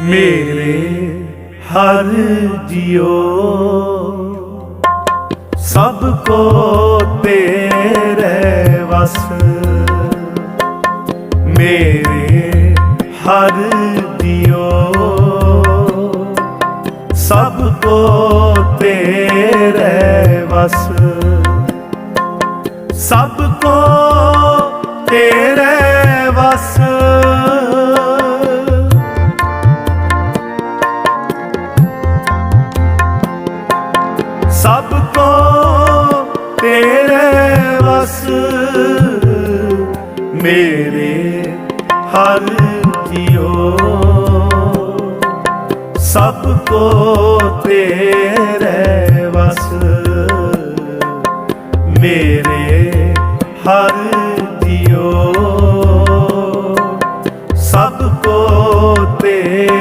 ਮੇਰੇ ਹਰ ਜਿਉ। ਸਭ ਕੋ ਤੇਰੇ ਵਸ। ਮੇਰੇ ਹਰ ਜਿਉ। ਸਭ ਕੋ ਤੇਰੇ ਵਸ। ਸਭ ਕੋ ਸਭ ਕੋ ਤੇਰੇ ਵਸ। ਮੇਰੇ ਹਰ ਕੀਓ। ਸਭ ਤੇਰੇ ਵਸ। ਮੇਰੇ ਹਰ ਦਿਓ ਸਭ ਕੋ ਤੇ